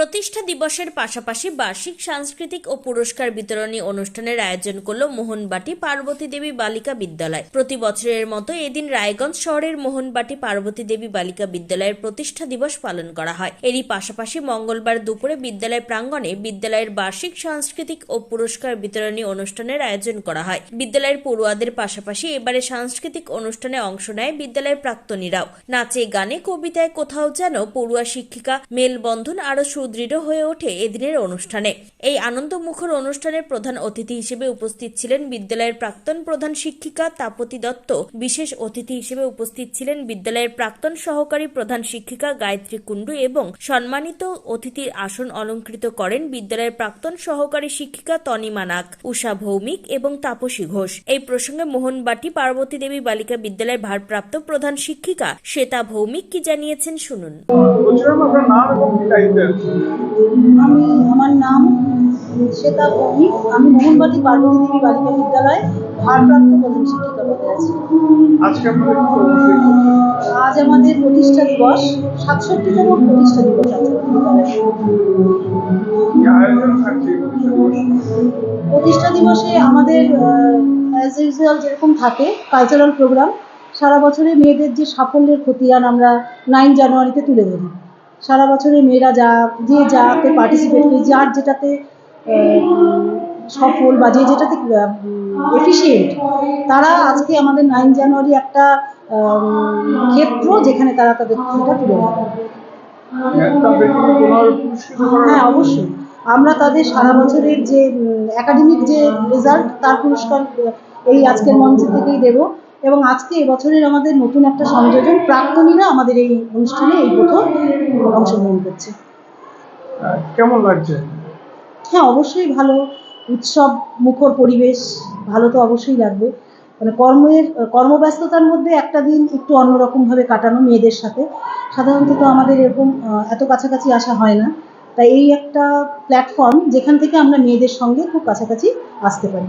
প্রতিষ্ঠা দিবসের পাশাপাশি বার্ষিক, সাংস্কৃতিক ও পুরস্কার বিতরণী অনুষ্ঠানের আয়োজন করল মোহনবাটি পার্বতী দেবী বালিকা বিদ্যালয়। প্রতি বছরের মতো এদিন রায়গঞ্জ শহরের মোহনবাটি পার্বতী দেবী বালিকা বিদ্যালয়ের প্রতিষ্ঠা দিবস পালন করা হয়। এরই পাশাপাশি মঙ্গলবার দুপুরে বিদ্যালয় প্রাঙ্গণে বিদ্যালয়ের বার্ষিক, সাংস্কৃতিক ও পুরস্কার বিতরণী অনুষ্ঠানের আয়োজন করা হয়। বিদ্যালয়ের পড়ুয়াদের পাশাপাশি এবারে সাংস্কৃতিক অনুষ্ঠানে অংশ নেয় বিদ্যালয়ের প্রাক্তনীরাও। নাচে, গানে, কবিতায় কোথাও যেন পড়ুয়া শিক্ষিকা, মেলবন্ধন আরও সুদৃঢ় হয়ে ওঠে এদিনের অনুষ্ঠানে। এই আনন্দমুখর অনুষ্ঠানের প্রধান অতিথি হিসেবে উপস্থিত ছিলেন বিদ্যালয়ের প্রাক্তন প্রধান শিক্ষিকা তাপতী দত্ত। বিশেষ অতিথি হিসেবে উপস্থিত ছিলেন বিদ্যালয়ের প্রাক্তন সহকারী প্রধান শিক্ষিকা গায়ত্রী কুণ্ডু এবং সম্মানিত অতিথির আসন অলঙ্কৃত করেন বিদ্যালয়ের প্রাক্তন সহকারী শিক্ষিকা তনিমা নাগ উষা ভৌমিক এবং তাপসী ঘোষ। এই প্রসঙ্গে মোহনবাটি পার্বতী দেবী বালিকা বিদ্যালয়ের ভারপ্রাপ্ত প্রধান শিক্ষিকা শ্বেতা ভৌমিক কি জানিয়েছেন শুনুন। আমি আমার নাম শ্বেতা ভৌমিক। আমি মোহনবাটি পার্বতী দেবী বালিকা বিদ্যালয়ে ভারপ্রাপ্ত প্রধান শিক্ষিকা পদে আছি। আজ আমাদের প্রতিষ্ঠা দিবস। সাতষট্টিতম প্রতিষ্ঠা দিবস আছে প্রতিষ্ঠা দিবসে? প্রতিষ্ঠা দিবসে আমাদের অ্যাজ ইউজুয়াল যেরকম থাকে কালচারাল প্রোগ্রাম সারা বছরে মেয়েদের যে সাফল্যের খতিয়ান আমরা নাইন জানুয়ারিতে তুলে ধরি। সারা বছরে মেয়েরা যা, যে যাতে পার্টিসিপেট করি, যার যেটাতে সফল বা যে যেটাতে এফিসিয়েন্ট তারা আজকে আমাদের নাইন জানুয়ারি একটা ক্ষেত্র যেখানে তারা তাদের সেটা তুলে হ্যাঁ অবশ্যই। আমরা তাদের সারা বছরের যে একাডেমিক যে রেজাল্ট তার পুরস্কার এই আজকের মঞ্চ থেকেই দেব। এবং আজকে এবছরের আমাদের নতুন একটা সংযোজন প্রাক্তনীরা আমাদের এই অনুষ্ঠানে এই প্রথম অংশগ্রহণ করছে। কেমন লাগছে? হ্যাঁ অবশ্যই ভালো। উৎসব মুখর পরিবেশ ভালো তো অবশ্যই লাগবে। মানে কর্মের কর্মব্যস্ততার মধ্যে একটা দিন একটু অন্যরকমভাবে কাটানো মেয়েদের সাথে। সাধারণত তো আমাদের এরকম এত কাছাকাছি আসা হয় না। তাই এই একটা প্ল্যাটফর্ম যেখান থেকে আমরা মেয়েদের সঙ্গে খুব কাছাকাছি আসতে পারি।